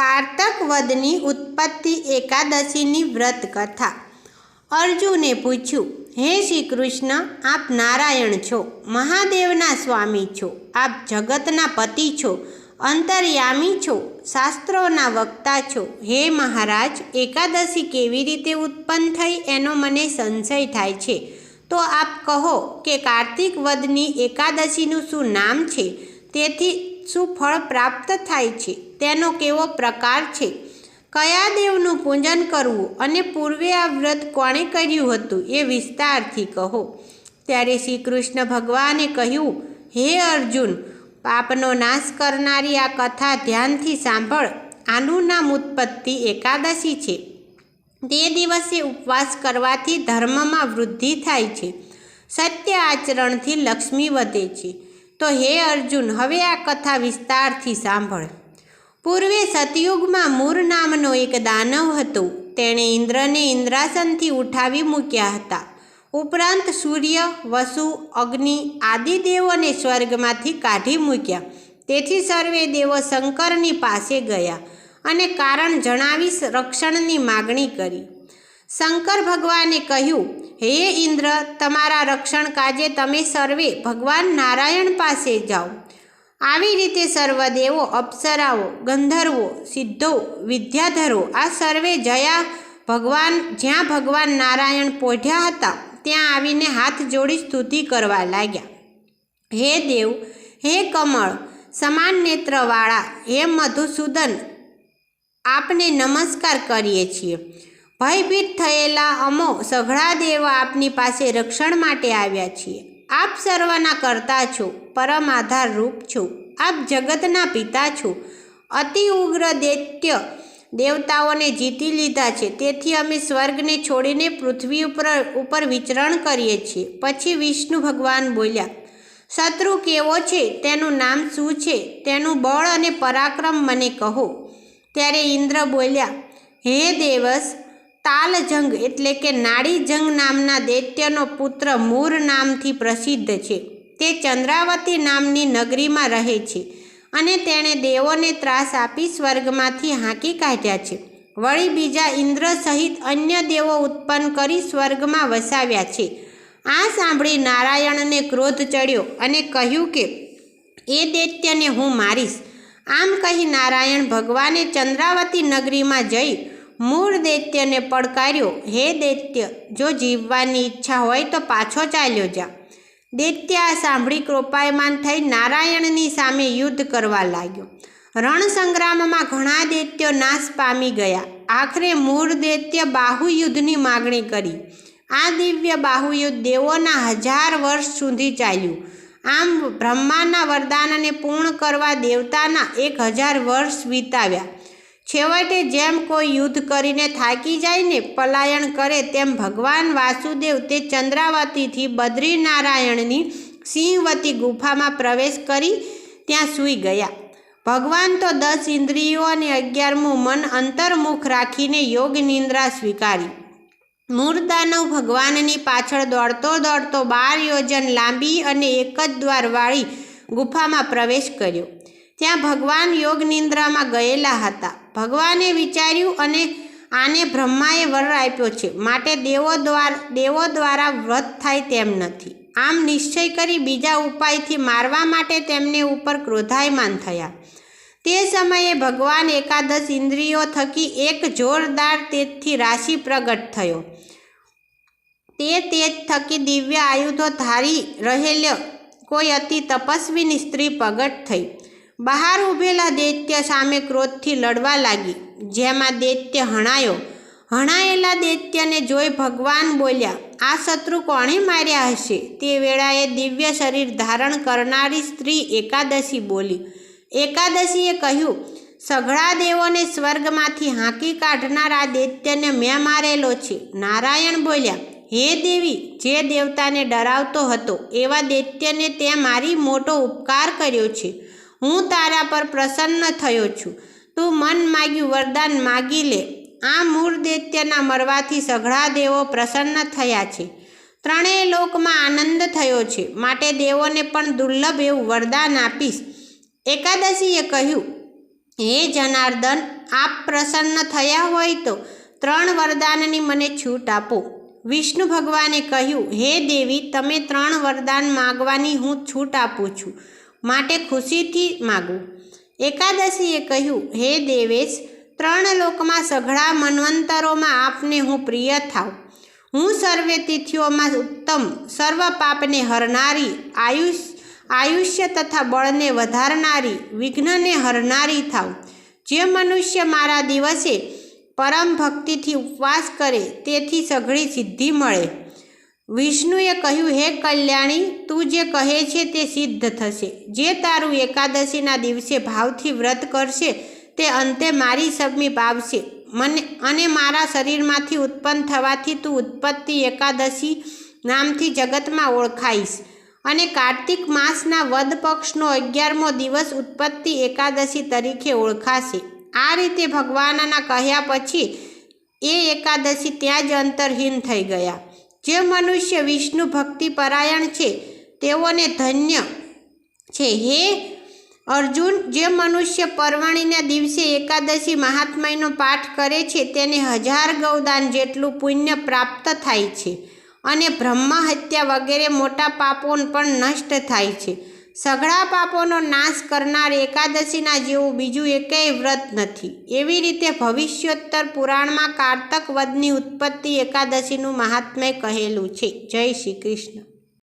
કારતક વદની ઉત્પત્તિ એકાદશીની વ્રત કથા. અર્જુને પૂછ્યું, હે શ્રી કૃષ્ણ, આપ નારાયણ છો, મહાદેવના સ્વામી છો, આપ જગતના પતિ છો, અંતર્યામી છો, શાસ્ત્રોના વક્તા છો, હે મહારાજ, એકાદશી કેવી રીતે ઉત્પન્ન થઈ એનો મને સંશય થાય છે. તો આપ કહો કે કાર્તિક વદની એકાદશીનું શું નામ છે? તેથી શું ફળ પ્રાપ્ત થાય છે? તેનો કેવો પ્રકાર છે? કયા દેવનું પૂજન કરવું અને પૂર્વે આ વ્રત કોણે કર્યું હતું એ વિસ્તારથી કહો. ત્યારે શ્રી કૃષ્ણ ભગવાને કહ્યું, હે અર્જુન, પાપનો નાશ કરનારી આ કથા ધ્યાનથી સાંભળ. આનું નામ ઉત્પત્તિ એકાદશી છે. તે દિવસે ઉપવાસ કરવાથી ધર્મમાં વૃદ્ધિ થાય છે. સત્ય આચરણથી લક્ષ્મી વધે છે. તો હે અર્જુન, હવે આ કથા વિસ્તારથી સાંભળ. પૂર્વે સતયુગમાં મૂર નામનો એક દાનવ હતો. તેણે ઇન્દ્રને ઇન્દ્રાસનથી ઉઠાવી મૂક્યા હતા. ઉપરાંત સૂર્ય, વસુ, અગ્નિ આદિ દેવોને સ્વર્ગમાંથી કાઢી મૂક્યા. તેથી સર્વે દેવો શંકરની પાસે ગયા અને કારણ જણાવી રક્ષણની માગણી કરી. શંકર ભગવાને કહ્યું, હે ઇન્દ્ર, તમારા રક્ષણ કાજે તમે સર્વે ભગવાન નારાયણ પાસે જાઓ. આવી રીતે સર્વદેવો અપ્સરાઓ, ગંધર્વો, સિદ્ધો, વિદ્યાધરો આ સર્વે જયા ભગવાન, જ્યાં ભગવાન નારાયણ પોઢ્યા હતા, ત્યાં આવીને હાથ જોડી સ્તુતિ કરવા લાગ્યા. હે દેવ, હે કમળ, સમાન નેત્રવાળા, હે મધુસૂદન, આપને નમસ્કાર કરીએ છીએ. ભયભીત થયેલા અમો સઘળા દેવ આપની પાસે રક્ષણ માટે આવ્યા છીએ. આપ સર્વના કરતા છો, પરમ આધાર રૂપ છો. આપ જગતના પિતા છો. અતિ ઉગ્ર દૈત્ય દેવતાઓને જીતી લીધા છે. તેથી અમે સ્વર્ગને છોડીને પૃથ્વી ઉપર ઉપર વિચરણ કરીએ છીએ. પછી વિષ્ણુ ભગવાન બોલ્યા, શત્રુ કેવો છે? તેનું નામ શું છે? તેનું બળ અને પરાક્રમ મને કહો. ત્યારે ઇન્દ્ર બોલ્યા, હે દેવસ તાલજંગ એટલે કે નાડીજંગ નામના દૈત્યનો પુત્ર મૂર નામથી પ્રસિદ્ધ છે. તે ચંદ્રાવતી નામની નગરીમાં રહે છે અને તેણે દેવોને ત્રાસ આપી સ્વર્ગમાંથી હાંકી કાઢ્યા છે. વળી બીજા ઇન્દ્ર સહિત અન્ય દેવો ઉત્પન્ન કરી સ્વર્ગમાં વસાવ્યા છે. આ સાંભળી નારાયણને ક્રોધ ચડ્યો અને કહ્યું કે, એ દૈત્યને હું મારીશ. આમ કહી નારાયણ ભગવાને ચંદ્રાવતી નગરીમાં જઈ મૂળ દૈત્યને પડકાર્યો, હે દૈત્ય, જો જીવવાની ઈચ્છા હોય તો પાછો ચાલ્યો જા દૈત્ય આ સાંભળી કૃપાયમાન થઈ નારાયણની સામે યુદ્ધ કરવા લાગ્યો. રણ સંગ્રામમાં ઘણા દૈત્યો નાશ પામી ગયા. આખરે મૂળ દૈત્ય બાહુયુદ્ધની માગણી કરી. આ દિવ્ય બાહુયુદ્ધ દેવોના હજાર વર્ષ સુધી ચાલ્યું. આમ બ્રહ્માના વરદાનને પૂર્ણ કરવા દેવતાના એક હજાર વર્ષ વિતાવ્યા. છેવટે જેમ કોઈ યુદ્ધ કરીને થાકી જાય ને પલાયન કરે તેમ ભગવાન વાસુદેવ તે ચંદ્રાવતીથી બદ્રીનારાયણની સિંહવતી ગુફામાં પ્રવેશ કરી ત્યાં સૂઈ ગયા. ભગવાન તો દસ ઇન્દ્રિયો અને અગિયારમું મન અંતર્મુખ રાખીને યોગ નિંદ્રા સ્વીકારી. મૂળદાનવ ભગવાનની પાછળ દોડતો દોડતો બાર યોજન લાંબી અને એક જ દ્વારવાળી ગુફામાં પ્રવેશ કર્યો. ત્યાં ભગવાન યોગ નિંદ્રામાં ગયેલા હતા. ભગવાને વિચાર્યું અને આને બ્રહ્માએ વર આપ્યો છે. માટે દેવો દ્વારા દેવો દ્વારા વ્રત થાય તેમ નથી. આમ નિશ્ચય કરી બીજા ઉપાયથી મારવા માટે તેમને ઉપર ક્રોધાયમાન થયા. તે સમયે ભગવાન એકાદશ ઇન્દ્રિયો થકી એક જોરદાર તેજથી રાશિ પ્રગટ થયો. તે તેજ થકી દિવ્ય આયુધો ધારી રહેલ કોઈ અતિ તપસ્વીની સ્ત્રી પ્રગટ થઈ. બહાર ઊભેલા દૈત્ય સામે ક્રોધથી લડવા લાગી. જેમાં દૈત્ય હણાયો. હણાયેલા દૈત્યને જોઈ ભગવાન બોલ્યા, આ શત્રુ કોણે માર્યા હશે? તે વેળાએ દિવ્ય શરીર ધારણ કરનારી સ્ત્રી એકાદશી બોલી. એકાદશીએ કહ્યું, સઘળા દેવોને સ્વર્ગમાંથી હાંકી કાઢનાર આ દૈત્યને મેં મારેલો છે. નારાયણ બોલ્યા, હે દેવી, જે દેવતાને ડરાવતો હતો, એવા દૈત્યને તે મારી મોટો ઉપકાર કર્યો છે. હું તારા પર પ્રસન્ન થયો છું. તું મન માગ્યું વરદાન માગી લે. આ મૂળ દૈત્યના મરવાથી સઘળા દેવો પ્રસન્ન થયા છે. ત્રણેય લોકમાં આનંદ થયો છે. માટે દેવોને પણ દુર્લભ એવું વરદાન આપીશ. એકાદશીએ કહ્યું, હે જનાર્દન, આપ પ્રસન્ન થયા હોય તો ત્રણ વરદાનની મને છૂટ આપો. વિષ્ણુ ભગવાને કહ્યું, હે દેવી, તમે ત્રણ વરદાન માગવાની હું છૂટ આપું છું. માટે ખુશીથી માગું. એકાદશીએ કહ્યું, હે દેવેશ, ત્રણ લોકમાં સઘળા મન્વંતરોમાં આપને હું પ્રિય થાઉં. હું સર્વે તિથિઓમાં ઉત્તમ, સર્વ પાપને હરનારી, આયુષ, આયુષ્ય તથા બળને વધારનારી, વિઘ્નને હરનારી થાઉં. જે મનુષ્ય મારા દિવસે પરમ ભક્તિથી ઉપવાસ કરે, તેથી સઘળી સિદ્ધિ મળે. વિષ્ણુએ કહ્યું, હે કલ્યાણી, તું જે કહે છે તે સિદ્ધ થશે. જે તારું એકાદશીના દિવસે ભાવથી વ્રત કરશે, તે અંતે મારી સમી આવશે મને, અને મારા શરીરમાંથી ઉત્પન્ન થવાથી તું ઉત્પત્તિ એકાદશી નામથી જગતમાં ઓળખાઈશ. અને કાર્તિક માસના વદ પક્ષનો અગિયારમો દિવસ ઉત્પત્તિ એકાદશી તરીકે ઓળખાશે. આ રીતે ભગવાનના કહ્યા પછી એ એકાદશી ત્યાં જ અંતરહીન થઈ ગયા. જે મનુષ્ય વિષ્ણુ ભક્તિ પરાયણ છે, તેઓને ધન્ય છે. હે અર્જુન, જે મનુષ્ય પરવાણીના દિવસે એકાદશી મહાત્માયનો પાઠ કરે છે, તેને હજાર ગૌદાન જેટલું પુણ્ય પ્રાપ્ત થાય છે અને બ્રહ્મ હત્યા વગેરે મોટા પાપો પણ નષ્ટ થાય છે. સઘળા પાપોનો નાશ કરનાર એકાદશીના જેવું બીજું એકેય વ્રત નથી. એવી રીતે ભવિષ્યોત્તર પુરાણમાં કારતક વધની ઉત્પત્તિ એકાદશીનું મહાત્મ્ય કહેલું છે. જય શ્રી કૃષ્ણ.